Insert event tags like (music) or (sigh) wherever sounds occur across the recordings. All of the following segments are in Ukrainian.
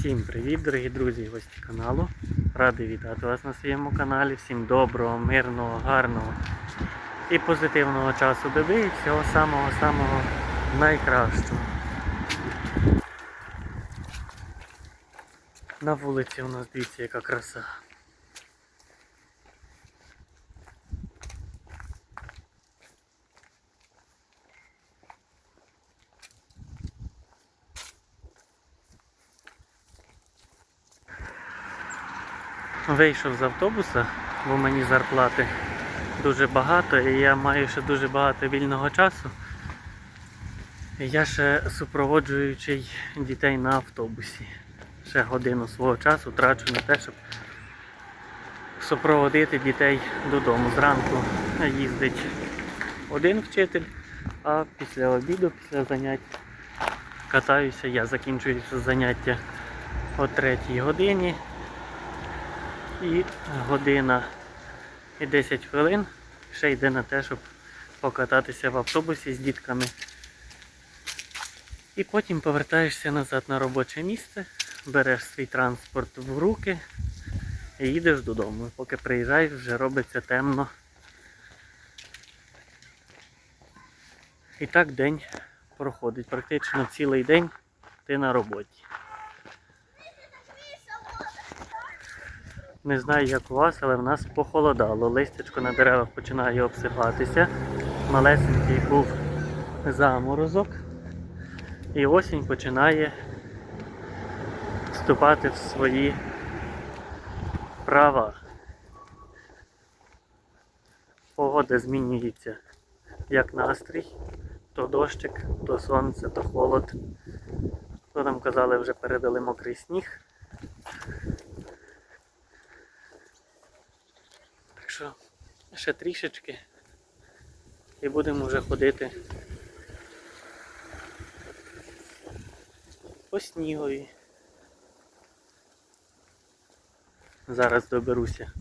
Всім привіт, дорогі друзі і гості каналу. Радий вітати вас на своєму каналі. Всім доброго, мирного, гарного і позитивного часу доби і всього самого-самого найкращого. На вулиці у нас дивіться, яка краса. Вийшов з автобуса, бо мені зарплати дуже багато і я маю ще дуже багато вільного часу. Я ще супроводжуючий дітей на автобусі. Ще годину свого часу трачу на те, щоб супроводити дітей додому. Зранку їздить один вчитель, а після обіду, після занять катаюся я. Закінчується заняття о 3 годині і година і 10 хвилин ще йде на те, щоб покататися в автобусі з дітками. І потім повертаєшся назад на робоче місце, береш свій транспорт в руки і їдеш додому. Поки приїжджаєш, вже робиться темно. І так день проходить. Практично цілий день ти на роботі. Не знаю, як у вас, але в нас похолодало. Листячко на деревах починає обсипатися. Малесенький був заморозок. І осінь починає вступати в свої права. Погода змінюється як настрій. То дощик, то сонце, то холод. То нам казали, вже передали мокрий сніг. Так що ще трішечки і будемо вже ходити по снігові. Зараз доберуся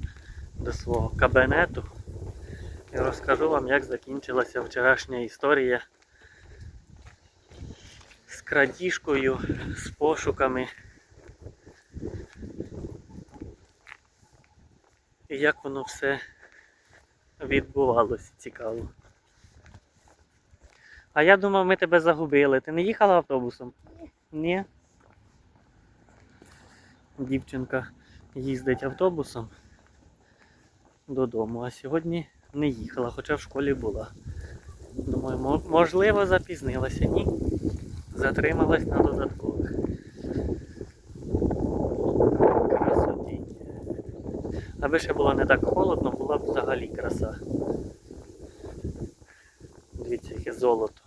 до свого кабінету і розкажу вам, як закінчилася вчорашня історія з крадіжкою, з пошуками. І як воно все відбувалося цікаво. А я думав, ми тебе загубили. Ти не їхала автобусом? Ні. Дівчинка їздить автобусом додому, а сьогодні не їхала, хоча в школі була. Думаю, можливо, запізнилася. Ні. Затрималась на додаткових. Аби ще було не так холодно, була б взагалі краса. Дивіться, яке золото.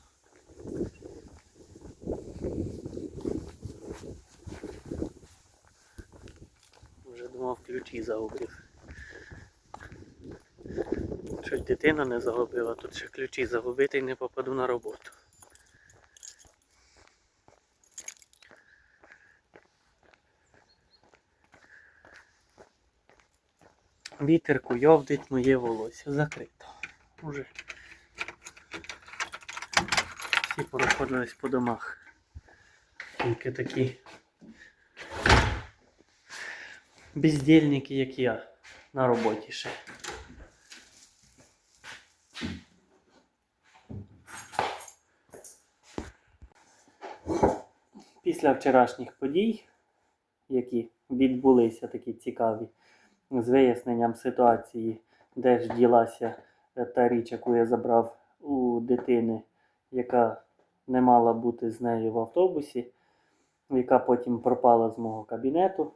Вже думав ключі загубив. Щось дитина не загубила, тут ще ключі загубити і не попаду на роботу. Вітер куйовдить моє волосся. Закрито. Уже. Всі порозходились по домах. Тільки такі бездільники, як я, на роботі ще. Після вчорашніх подій, які відбулися такі цікаві, з виясненням ситуації, де ж ділася е, та річ, яку я забрав у дитини, яка не мала бути з нею в автобусі, яка потім пропала з мого кабінету.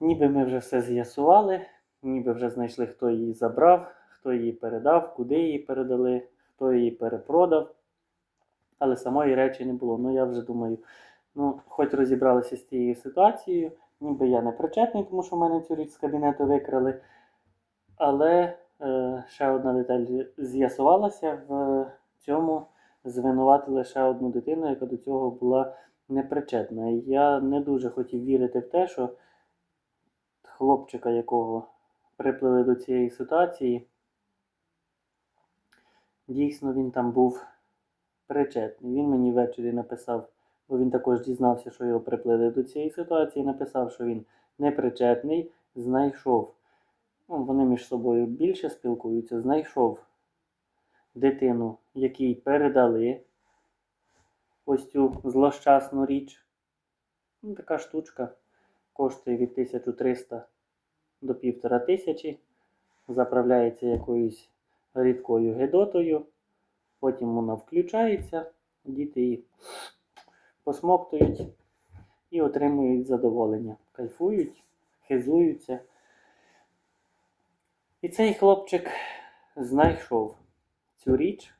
Ніби ми вже все з'ясували, ніби вже знайшли, хто її забрав, хто її передав, куди її передали, хто її перепродав. Але самої речі не було. Ну я вже думаю, ну, хоч розібралися з цією ситуацією, ніби я не причетний, тому що в мене цю річ з кабінету викрали. Але е, ще одна деталь з'ясувалася в цьому звинуватили ще одну дитину, яка до цього була непричетна. Я не дуже хотів вірити в те, що хлопчика, якого приплили до цієї ситуації, дійсно він там був причетний. Він мені ввечері написав бо він також дізнався, що його приплили до цієї ситуації, написав, що він непричетний, знайшов. Ну, вони між собою більше спілкуються, знайшов дитину, якій передали ось цю злощасну річ. Ну, така штучка коштує від 1300 до 1500, заправляється якоюсь рідкою гедотою, потім вона включається, діти її посмоктують і отримують задоволення, кайфують, хизуються. І цей хлопчик знайшов цю річ,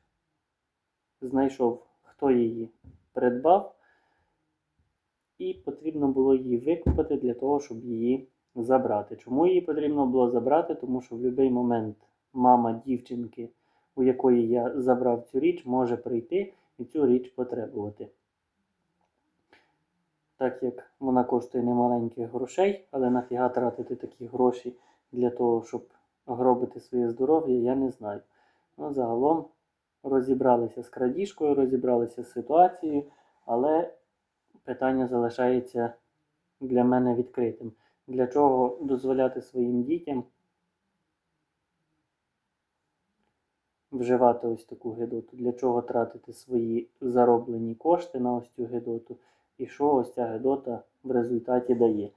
знайшов, хто її придбав, і потрібно було її викупити для того, щоб її забрати. Чому її потрібно було забрати? Тому що в будь-який момент мама дівчинки, у якої я забрав цю річ, може прийти і цю річ потребувати. Так як вона коштує немаленьких грошей, але нафіга тратити такі гроші для того, щоб гробити своє здоров'я, я не знаю. Ну, загалом розібралися з крадіжкою, розібралися з ситуацією, але питання залишається для мене відкритим. Для чого дозволяти своїм дітям вживати ось таку гидоту? Для чого тратити свої зароблені кошти на ось цю гидоту? І що ось ця гидота в результаті дає?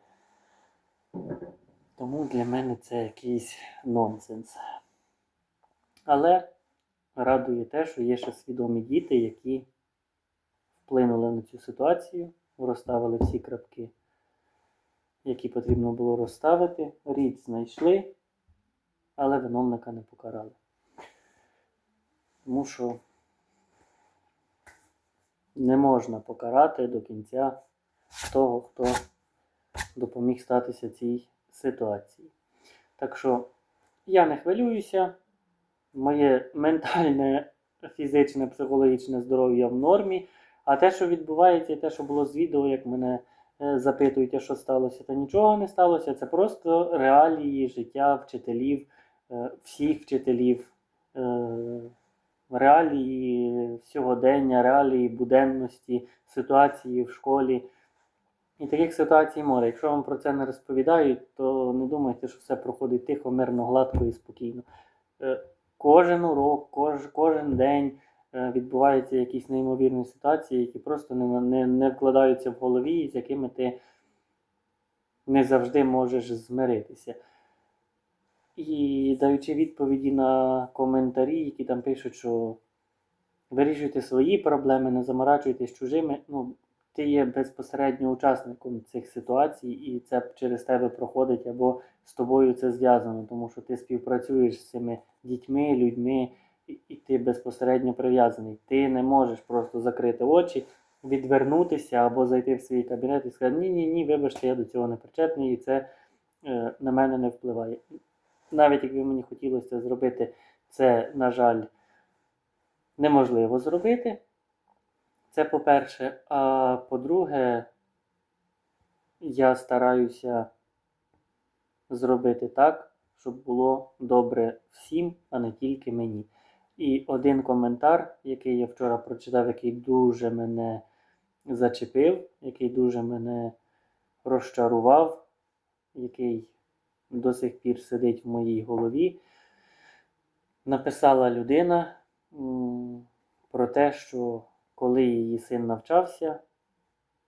Тому для мене це якийсь нонсенс. Але радує те, що є ще свідомі діти, які вплинули на цю ситуацію, розставили всі крапки, які потрібно було розставити. Річ знайшли, але виновника не покарали. Тому що не можна покарати до кінця того, хто допоміг статися цій ситуації. Так що я не хвилююся, моє ментальне, фізичне, психологічне здоров'я в нормі. А те, що відбувається, і те, що було з відео, як мене е, запитують, що сталося, та нічого не сталося. Це просто реалії життя вчителів, е, всіх вчителів, е, реалії сьогодення, реалії буденності, ситуації в школі. І таких ситуацій море. Якщо вам про це не розповідають, то не думайте, що все проходить тихо, мирно, гладко і спокійно. Е, Кожен урок, кож, кожен день е, відбуваються якісь неймовірні ситуації, які просто не, не, не вкладаються в голові, і з якими ти не завжди можеш змиритися. І даючи відповіді на коментарі, які там пишуть, що вирішуйте свої проблеми, не заморачуйтесь чужими. Ну, ти є безпосередньо учасником цих ситуацій, і це через тебе проходить, або з тобою це зв'язано, тому що ти співпрацюєш з цими дітьми, людьми, і, ти безпосередньо прив'язаний. Ти не можеш просто закрити очі, відвернутися або зайти в свій кабінет і сказати, ні, ні, ні, вибачте, я до цього не причетний, і це е, на мене не впливає. Навіть якби мені хотілося зробити, це, на жаль, неможливо зробити. Це по-перше. А по-друге, я стараюся зробити так, щоб було добре всім, а не тільки мені. І один коментар, який я вчора прочитав, який дуже мене зачепив, який дуже мене розчарував, який до сих пір сидить в моїй голові, написала людина про те, що коли її син навчався,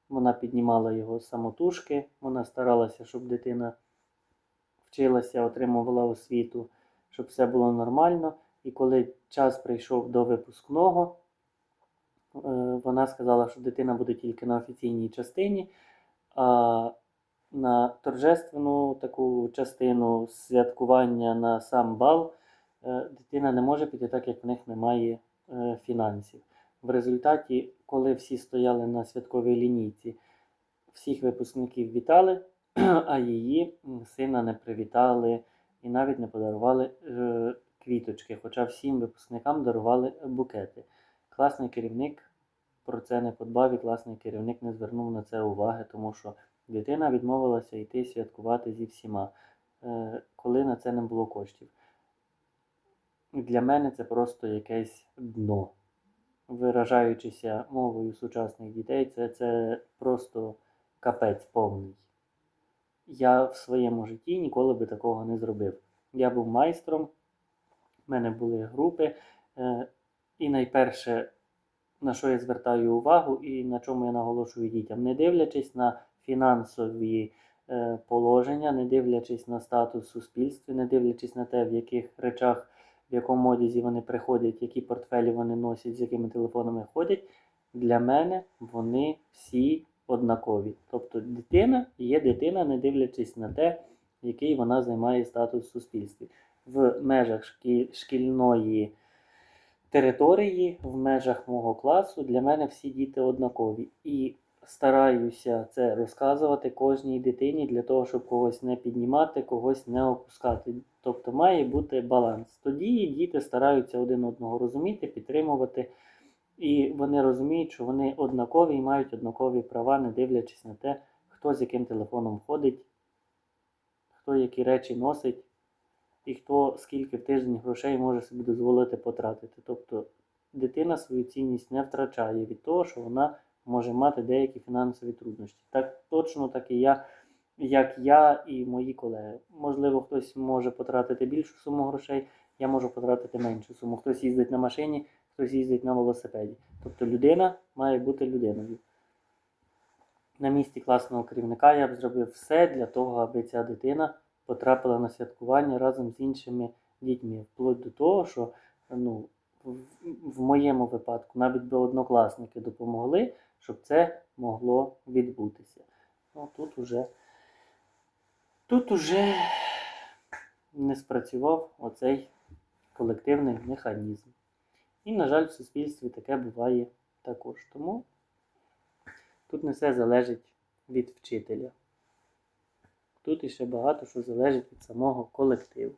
вона піднімала його самотужки, вона старалася, щоб дитина вчилася, отримувала освіту, щоб все було нормально. І коли час прийшов до випускного, е, вона сказала, що дитина буде тільки на офіційній частині, а на торжественну таку частину святкування на сам бал е, дитина не може піти, так як в них немає е, фінансів. В результаті, коли всі стояли на святковій лінійці, всіх випускників вітали, (clears throat) а її сина не привітали і навіть не подарували е, квіточки, хоча всім випускникам дарували букети. Класний керівник про це не подбав і класний керівник не звернув на це уваги, тому що дитина відмовилася йти святкувати зі всіма, е, коли на це не було коштів. Для мене це просто якесь дно. виражаючися мовою сучасних дітей, це, це просто капець повний. Я в своєму житті ніколи би такого не зробив. Я був майстром, в мене були групи, е, і найперше, на що я звертаю увагу і на чому я наголошую дітям, не дивлячись на фінансові е, положення, не дивлячись на статус в суспільстві, не дивлячись на те, в яких речах, в якому одязі вони приходять, які портфелі вони носять, з якими телефонами ходять, для мене вони всі однакові. Тобто дитина є дитина, не дивлячись на те, який вона займає статус в суспільстві. В межах шкі- шкільної території, в межах мого класу для мене всі діти однакові. І стараюся це розказувати кожній дитині для того, щоб когось не піднімати, когось не опускати. Тобто має бути баланс. Тоді діти стараються один одного розуміти, підтримувати. І вони розуміють, що вони однакові і мають однакові права, не дивлячись на те, хто з яким телефоном ходить, хто які речі носить, і хто скільки в тиждень грошей може собі дозволити потратити. Тобто дитина свою цінність не втрачає від того, що вона може мати деякі фінансові труднощі. Так точно так і я, як я і мої колеги. Можливо, хтось може потратити більшу суму грошей, я можу потратити меншу суму. Хтось їздить на машині, хтось їздить на велосипеді. Тобто людина має бути людиною. На місці класного керівника я б зробив все для того, аби ця дитина потрапила на святкування разом з іншими дітьми. Вплоть до того, що ну, в, моєму випадку навіть би однокласники допомогли, щоб це могло відбутися. Ну, тут уже, тут уже не спрацював оцей колективний механізм. І, на жаль, в суспільстві таке буває також. Тому тут не все залежить від вчителя. Тут іще багато що залежить від самого колективу.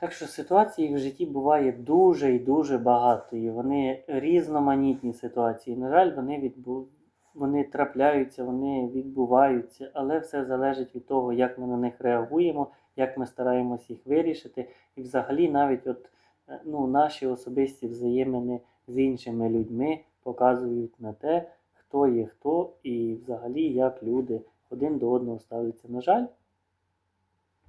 Так що ситуацій в житті буває дуже і дуже багато. І вони різноманітні ситуації. На жаль, вони відбу... вони трапляються, вони відбуваються, але все залежить від того, як ми на них реагуємо, як ми стараємось їх вирішити. І взагалі навіть от, е, ну, наші особисті взаємини з іншими людьми показують на те, хто є хто, і взагалі як люди один до одного ставляться. На жаль,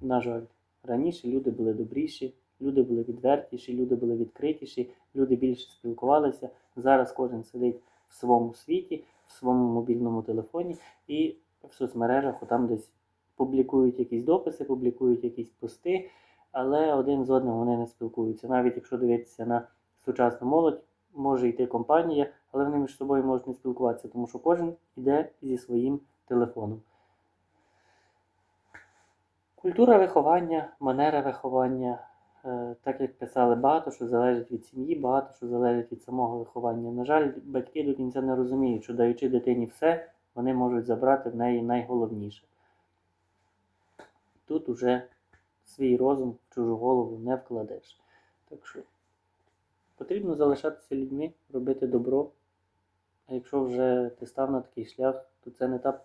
на жаль, раніше люди були добріші, люди були відвертіші, люди були відкритіші, люди більше спілкувалися. Зараз кожен сидить в своєму світі, в своєму мобільному телефоні і в соцмережах там десь публікують якісь дописи, публікують якісь пости, але один з одним вони не спілкуються. Навіть якщо дивитися на сучасну молодь, може йти компанія, але вони між собою можуть не спілкуватися, тому що кожен йде зі своїм телефоном. Культура виховання, манера виховання, е, так як писали, багато що залежить від сім'ї, багато що залежить від самого виховання. На жаль, батьки до кінця не розуміють, що даючи дитині все, вони можуть забрати в неї найголовніше. Тут уже свій розум в чужу голову не вкладеш. Так що потрібно залишатися людьми, робити добро. А якщо вже ти став на такий шлях, то це не та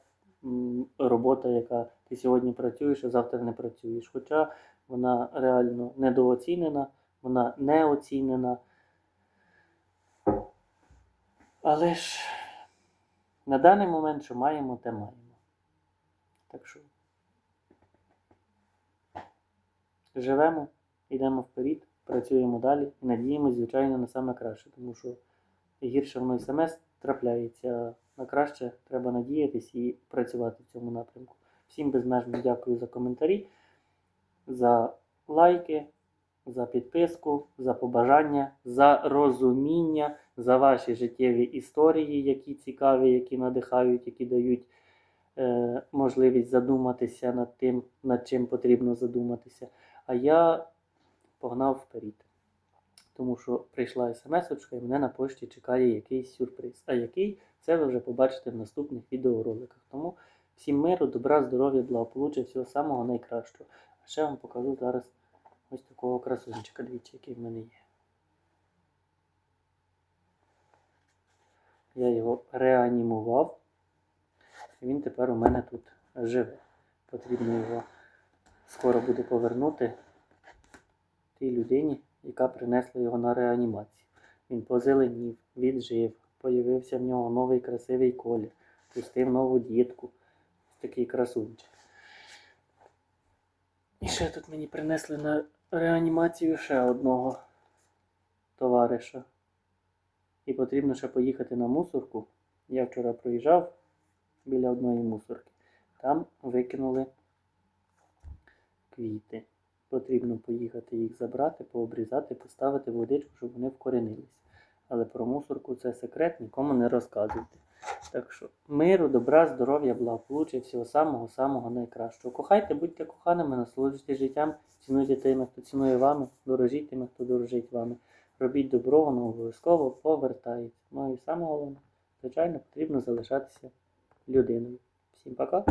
робота, яка ти сьогодні працюєш, а завтра не працюєш. Хоча вона реально недооцінена, вона неоцінена. Але ж на даний момент, що маємо, те маємо. Так що живемо, йдемо вперед, працюємо далі і надіємося, звичайно, на саме краще, тому що гірше воно і саме трапляється. На краще треба надіятись і працювати в цьому напрямку. Всім безмежно дякую за коментарі, за лайки, за підписку, за побажання, за розуміння, за ваші життєві історії, які цікаві, які надихають, які дають е, можливість задуматися над тим, над чим потрібно задуматися. А я погнав вперед. Тому що прийшла смс-очка і мене на пошті чекає якийсь сюрприз. А який це ви вже побачите в наступних відеороликах. Тому всім миру, добра, здоров'я, благополуччя, всього самого найкращого. А ще вам покажу зараз ось такого красунчика, дивіться, який в мене є. Я його реанімував. І він тепер у мене тут живе. Потрібно його скоро буде повернути тій людині, яка принесла його на реанімацію. Він позеленів, віджив, появився в нього новий красивий колір, пустив нову дітку. Такий красунчик. І ще тут мені принесли на реанімацію ще одного товариша. І потрібно ще поїхати на мусорку. Я вчора проїжджав біля одної мусорки. Там викинули квіти. Потрібно поїхати їх забрати, пообрізати, поставити водичку, щоб вони вкоренились. Але про мусорку це секрет, нікому не розказуйте. Так що миру, добра, здоров'я, благополуччя, всього самого-самого найкращого. Кохайте, будьте коханими, насолоджуйтесь життям, цінуйте тими, хто цінує вами, дорожіть тими, хто дорожить вами. Робіть добро, воно обов'язково повертається. Ну і саме головне, звичайно, потрібно залишатися людиною. Всім пока!